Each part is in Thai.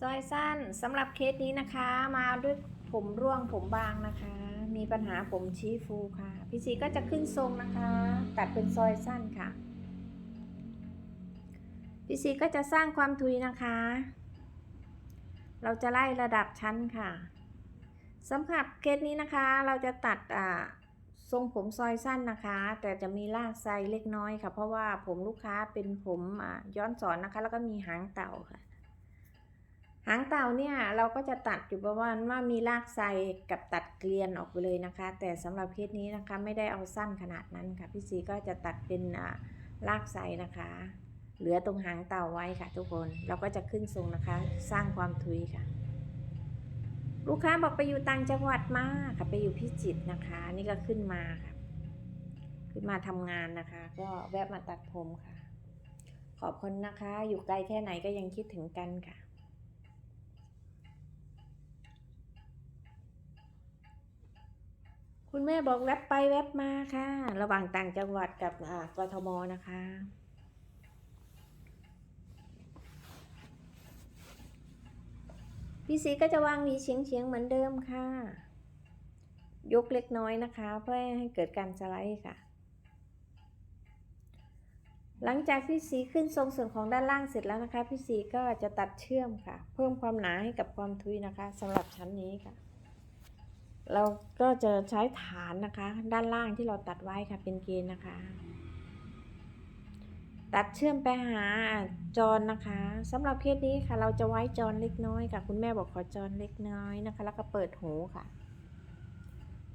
ซอยสั้นสำหรับเคสนี้นะคะ มาด้วยผมร่วงผมบางนะคะ มีปัญหาผมชี้ฟูค่ะ พี่สีก็จะขึ้นทรงนะคะ ตัดเป็นซอยสั้นค่ะ พี่สีก็จะสร้างความทุยนะคะ เราจะไล่ระดับชั้นค่ะสำหรับเคสนี้นะคะ เราจะตัดอ่าทรงผมซอยสั้นนะคะ แต่จะมีลากไซเล็กน้อยค่ะ เพราะว่าผมลูกค้าเป็นผมอ่าย้อนสอนนะคะ แล้วก็มีหางเต่าค่ะ หางเต่าเนี่ยเราก็จะตัดอยู่ประมาณว่ามีรากไซกับตัดเกลียนออกไปเลยนะคะ แต่สำหรับเคสนี้นะคะไม่ได้เอาสั้นขนาดนั้นค่ะพี่สีก็จะตัดเป็นรากไซนะคะ เหลือตรงหางเต่าไว้ค่ะทุกคนเราก็จะขึ้นทรงนะคะ สร้างความทุยค่ะ ลูกค้าบอกไปอยู่ต่างจังหวัดมากค่ะไปอยู่พิจิตรนะคะ นี่ก็ขึ้นมาค่ะ ขึ้นมาทำงานนะคะ ก็แวะมาตัดผมค่ะ ขอบคุณนะคะ อยู่ไกลแค่ไหนก็ยังคิดถึงกันค่ะ คุณแม่บอกแวบไปแวบมาค่ะ ระหว่างต่างจังหวัดกับอ่ากทมนะคะ พี่สีก็จะวางหวีเฉียงเฉียงเหมือนเดิมค่ะ ยกเล็กน้อยนะคะ เพื่อให้เกิดการสไลด์ค่ะ หลังจากพี่สีขึ้นทรงส่วนของด้านล่างเสร็จแล้วนะคะ พี่สีก็จะตัดเชื่อมค่ะ เพิ่มความหนาให้กับความทุยนะคะสำหรับชั้นนี้ค่ะ เราก็จะใช้ฐานนะคะ ด้านล่างที่เราตัดไว้ค่ะเป็นเกณฑ์นะคะ ตัดเชื่อมไปหาจรนะคะสำหรับเคสนี้ค่ะ เราจะไว้จรเล็กน้อยค่ะ คุณแม่บอกขอจรเล็กน้อยนะคะ แล้วก็เปิดหูค่ะ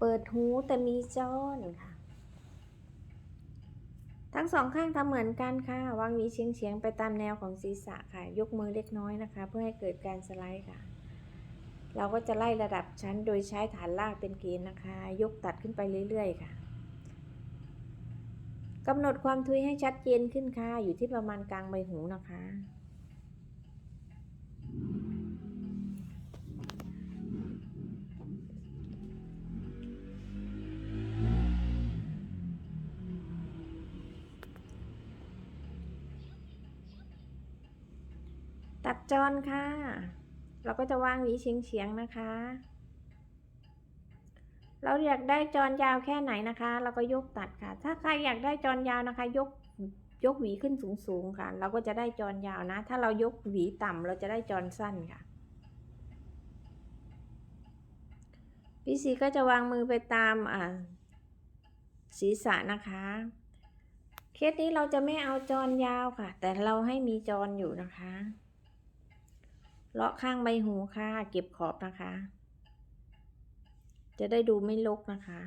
เปิดหูแต่มีจรค่ะ ทั้งสองข้างทำเหมือนกันค่ะวางหวีเฉียงเฉียงๆไปตามแนวของศีรษะค่ะ ยกมือเล็กน้อยนะคะ เพื่อให้เกิดการสไลด์ค่ะ เราก็จะไล่ระดับชั้นโดยใช้ฐานลากเป็นเกณฑ์นะคะ ยกตัดขึ้นไปเรื่อยๆค่ะกำหนดความทุยให้ชัดเจนขึ้นค่ะ อยู่ที่ประมาณกลางใบหูนะคะ ตัดจรค่ะ เราก็จะวางหวีเฉียงๆนะคะ เราอยากได้จรยาวแค่ไหนนะคะ เราก็ยกตัดค่ะ ถ้าใครอยากได้จรยาวนะคะ ยกยกหวีขึ้นสูงๆค่ะ เราก็จะได้จรยาวนะ ถ้าเรายกหวีต่ำเราจะได้จรสั้นค่ะพี่สีก็จะวางมือไปตามอ่าศีรษะนะคะ เคสนี้เราจะไม่เอาจรยาวค่ะ แต่เราให้มีจรอยู่นะคะ เลาะข้างใบหูค่ะ เก็บขอบนะคะ จะได้ดูไม่ลกนะคะ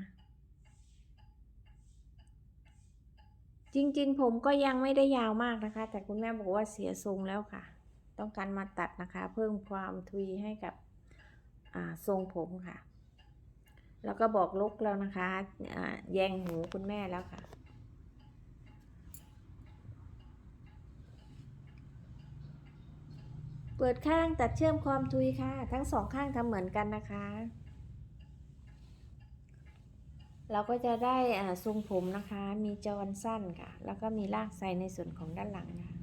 จริงๆ ผมก็ยังไม่ได้ยาวมากนะคะ แต่คุณแม่บอกว่าเสียทรงแล้วค่ะ ต้องการมาตัดนะคะ เพิ่มความทุยให้กับทรงผมค่ะ แล้วก็บอกลกแล้วนะคะแยงหูคุณแม่แล้วค่ะ ปิดข้างตัดเชื่อมความทุยค่ะ ทั้งสองข้างทำเหมือนกันนะคะ เราก็จะได้ทรงผมนะคะ มีจรสั้นค่ะ แล้วก็มีลากไซในส่วนของด้านหลังค่ะ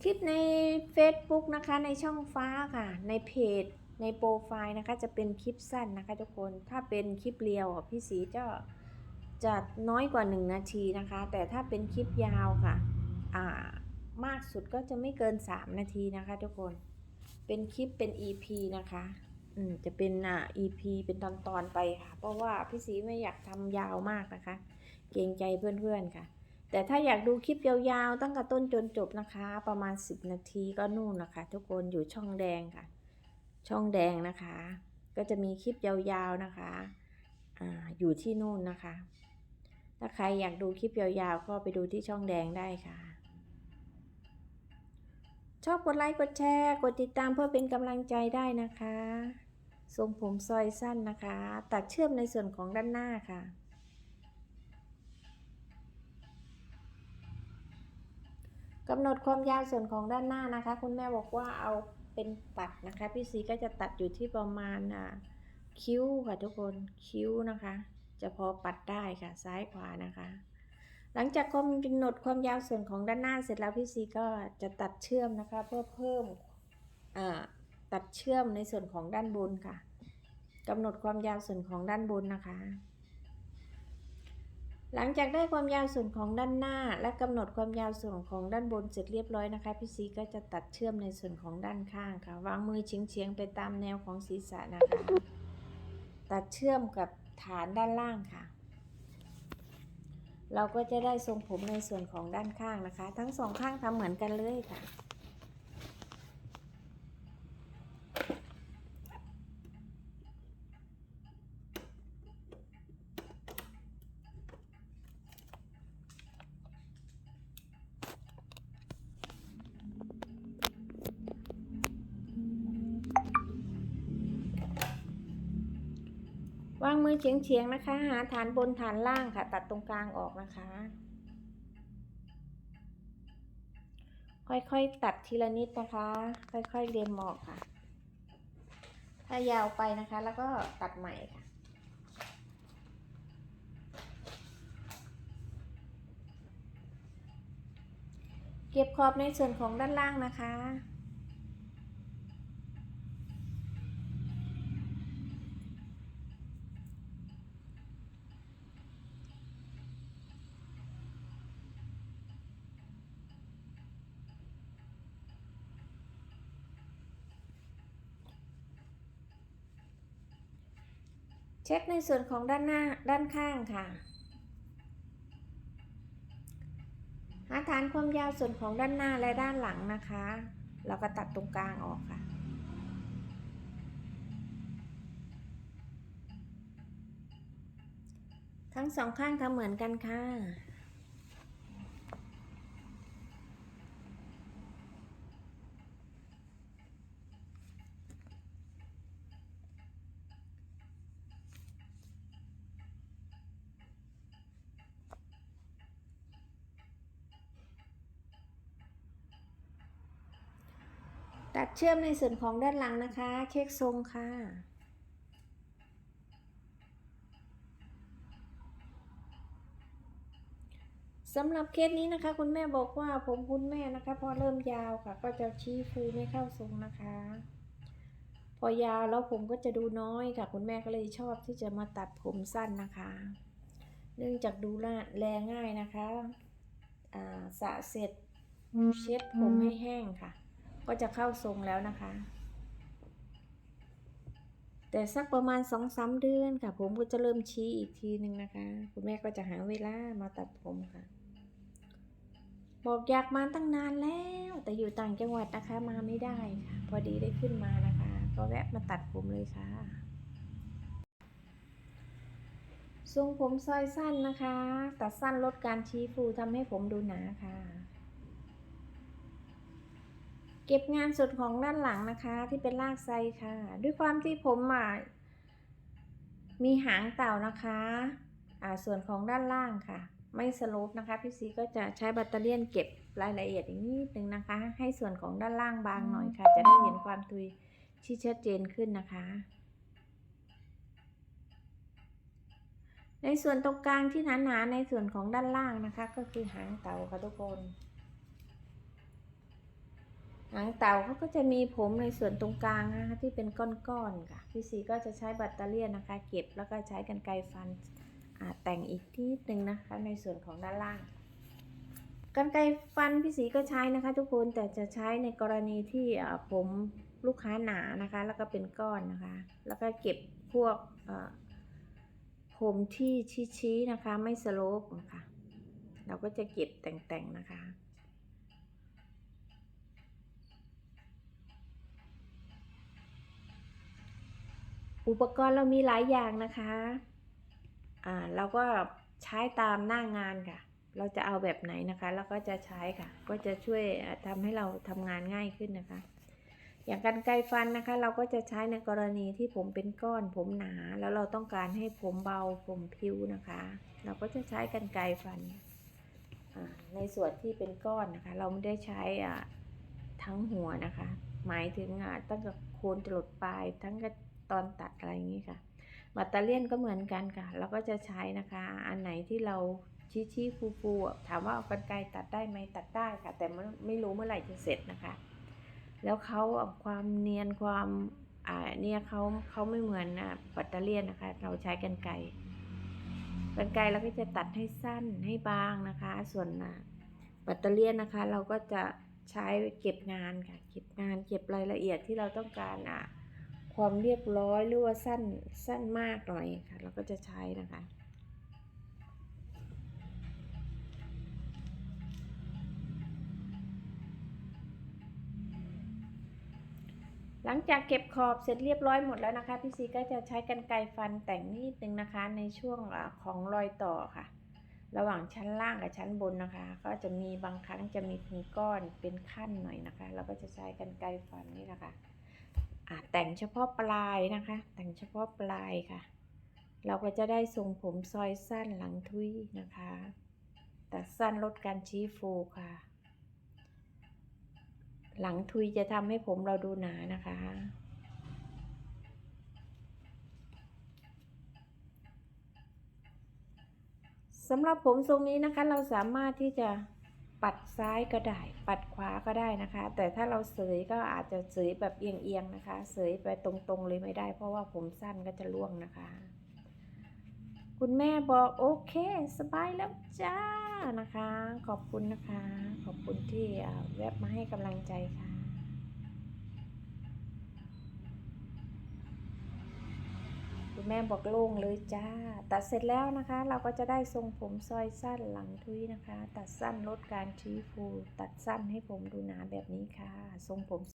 คลิปใน Facebook นะคะในช่องฟ้าค่ะ ในเพจในโปรไฟล์นะคะ จะเป็นคลิปสั้นนะคะทุกคนถ้าเป็นคลิปเรียวพี่สีจะจะน้อยกว่า 1 นาทีนะคะ แต่ถ้าเป็นคลิปยาวค่ะ อ่า มากสุดก็จะไม่เกิน 3 นาทีนะคะทุกคน เป็นคลิปเป็น EP นะคะ อืม จะเป็นอ่า EP เป็นตอนๆไปค่ะ เพราะว่าพี่สีไม่อยากทำยาวมากนะคะ เกรงใจเพื่อนๆค่ะ แต่ถ้าอยากดูคลิปยาวๆ ตั้งแต่ต้นจนจบนะคะ ประมาณ 10 นาทีก็นู่นนะคะ ทุกคนอยู่ช่องแดงค่ะ ช่องแดงนะคะ ก็จะมีคลิปยาวๆนะคะ อ่า อยู่ที่นู่นนะคะ ถ้าใครอยากดูคลิปยาวๆ ก็ไปดูที่ช่องแดงได้ค่ะ ชอบกดไลค์กดแชร์ กดติดตามเพื่อเป็นกำลังใจได้นะคะ ทรงผมซอยสั้นนะคะ ตัดเชื่อมในส่วนของด้านหน้าค่ะ กำหนดความยาวส่วนของด้านหน้านะคะ คุณแม่บอกว่าเอาเป็นตัดนะคะ พี่สีก็จะตัดอยู่ที่ประมาณคิ้วค่ะทุกคนคิ้วนะคะ จะพอปัดได้ค่ะซ้ายขวานะคะ หลังจากกำหนดความยาวส่วนของด้านหน้าเสร็จแล้วพี่ซีก็จะตัดเชื่อมนะคะเพื่อเพิ่มตัดเชื่อมในส่วนของด้านบนค่ะกำหนดความยาวส่วนของด้านบนนะคะ หลังจากได้ความยาวส่วนของด้านหน้า และกำหนดความยาวส่วนของด้านบนเสร็จเรียบร้อยนะคะพี่ซีก็จะตัดเชื่อมในส่วนของด้านข้างค่ะวางมือเฉียงๆไปตามแนวของศีรษะนะคะ ตัดเชื่อมกับฐานด้านล่างค่ะ เราก็จะได้ทรงผมในส่วนของด้านข้างนะคะ ทั้งสองข้างทำเหมือนกันเลยค่ะ มือเฉียงๆนะคะ หาฐานบนฐานล่างค่ะ ตัดตรงกลางออกนะคะ ค่อยๆตัดทีละนิดนะคะ ค่อยๆเรียนหมอกค่ะ ถ้ายาวไปนะคะ แล้วก็ตัดใหม่ค่ะเก็บขอบในส่วนของด้านล่างนะคะ ช็คในส่วนของด้านหน้าด้านข้างค่ะ หาฐานความยาวส่วนของด้านหน้าและด้านหลังนะคะ เราก็ตัดตรงกลางออกค่ะ ทั้งสองข้างทำเหมือนกันค่ะ ตัดเชื่อมในส่วนของด้านหลังนะคะเช็คทรงค่ะ สำหรับเคสนี้นะคะ คุณแม่บอกว่าผมคุณแม่นะคะ พอเริ่มยาวค่ะ ก็จะชี้ฟูไม่เข้าทรงนะคะ พอยาวแล้วผมก็จะดูน้อยค่ะ คุณแม่ก็เลยชอบที่จะมาตัดผมสั้นนะคะ เนื่องจากดูแลแลง่ายนะคะอ่าสระเสร็จเช็ดผมให้แห้งค่ะ ก็จะเข้าทรงแล้วนะคะ แต่สักประมาณสองสามเดือนค่ะ ผมก็จะเริ่มชี้อีกทีหนึ่งนะคะ คุณแม่ก็จะหาเวลามาตัดผมค่ะ บอกอยากมาตั้งนานแล้ว แต่อยู่ต่างจังหวัดนะคะ มาไม่ได้ค่ะ พอดีได้ขึ้นมานะคะ ก็แวะมาตัดผมเลยค่ะทรงผมซอยสั้นนะคะ ตัดสั้นลดการชี้ฟูทำให้ผมดูหนาค่ะ เก็บงานส่วนของด้านหลังนะคะ ที่เป็นลากไซค่ะ ด้วยความที่ผมอะมีหางเต่านะคะอ่าส่วนของด้านล่างค่ะ ไม่สโลปนะคะพี่ซีก็จะใช้แบตเตอรี่ยนเก็บรายละเอียดอีกนิดนึงนะคะ ให้ส่วนของด้านล่างบางหน่อยค่ะ จะได้เห็นความตุยที่ชัดเจนขึ้นนะคะ ในส่วนตรงกลางที่หนาๆในส่วนของด้านล่างนะคะ ก็คือหางเต่าค่ะทุกคน หางเต่าเขาก็จะมีผมในส่วนตรงกลางนะคะที่เป็นก้อนๆค่ะพี่สีก็จะใช้แบตเตอรี่นะคะ เก็บแล้วก็ใช้กันไกรฟันอ่าแต่งอีกนิดนึงนะคะในส่วนของด้านล่างกันไกรฟันพี่สีก็ใช้นะคะ ทุกคนแต่จะใช้ในกรณีที่ผมลูกค้าหนานะคะ แล้วก็เป็นก้อนนะคะ แล้วก็เก็บพวกผมที่ชี้ๆนะคะ ไม่สโลปนะคะเราก็จะเก็บแต่งๆนะคะ อุปกรณ์เรามีหลายอย่างนะคะ อ่าเราก็ใช้ตามหน้างานค่ะ เราจะเอาแบบไหนนะคะแล้วก็จะใช้ค่ะ ก็จะช่วยอ่าทำให้เราทำงานง่ายขึ้นนะคะ อย่างกันไกรฟันนะคะ เราก็จะใช้ในกรณีที่ผมเป็นก้อน ผมหนา แล้วเราต้องการให้ผมเบาผมพิวนะคะ เราก็จะใช้กันไกรฟันในส่วนที่เป็นก้อนนะคะ เราไม่ได้ใช้ทั้งหัวนะคะ หมายถึงตั้งแต่โคนจรดปลายทั้งกระ ตอนตัดอะไรอย่างนี้ค่ะแบตเตอรี่ยนก็เหมือนกันค่ะ เราก็จะใช้นะคะ อันไหนที่เราชี้ชี้ฟูฟูๆอะถามว่าเอากรรไกรตัดได้ไหมตัดได้ค่ะ แต่ไม่รู้เมื่อไหร่จะเสร็จนะคะ แล้วเขาความเนียนความอ่าเนี่ยเขาเขาไม่เหมือนอะปัตเตอร์เลียนนะคะ เราใช้กันไกรกันไกรเราก็จะตัดให้สั้นให้บางนะคะ ส่วนอะปัตเตอร์เลียนนะคะ เราก็จะใช้เก็บงานค่ะ เก็บงานเก็บรายละเอียดที่เราต้องการอะ ความเรียบร้อยหรือว่าสั้นสั้นมากหน่อยค่ะ เราก็จะใช้นะคะหลังจากเก็บขอบเสร็จเรียบร้อยหมดแล้วนะคะพี่ซีก็จะใช้กันไกฟันแต่งนิดนึงนะคะ ในช่วงของรอยต่อค่ะ ระหว่างชั้นล่างกับชั้นบนนะคะ ก็จะมีบางครั้งจะมีเป็นก้อนเป็นขั้นหน่อยนะคะ เราก็จะใช้กันไกฟันนี่นะคะ อะแต่งเฉพาะปลายนะคะ แต่งเฉพาะปลายค่ะ เราก็จะได้ทรงผมซอยสั้นหลังทุยนะคะ ตัดสั้นลดการชี้ฟูค่ะ หลังทุยจะทำให้ผมเราดูหนานะคะ สำหรับผมทรงนี้นะคะเราสามารถที่จะ ปัดซ้ายก็ได้ ปัดขวาก็ได้นะคะ แต่ถ้าเราเสยก็อาจจะเสยแบบเอียงๆนะคะ เสยไปตรงๆเลยไม่ได้ เพราะว่าผมสั้นก็จะล่วงนะคะ คุณแม่บอกโอเค สบายแล้วจ้านะคะ ขอบคุณนะคะ ขอบคุณที่แวะมาให้กำลังใจค่ะ คุณแม่บอกโล่งเลยจ้า ตัดเสร็จแล้วนะคะ เราก็จะได้ทรงผมซอยสั้นหลังทุยนะคะ ตัดสั้นลดการชี้ฟู ตัดสั้นให้ผมดูหนาแบบนี้ค่ะ ทรงผม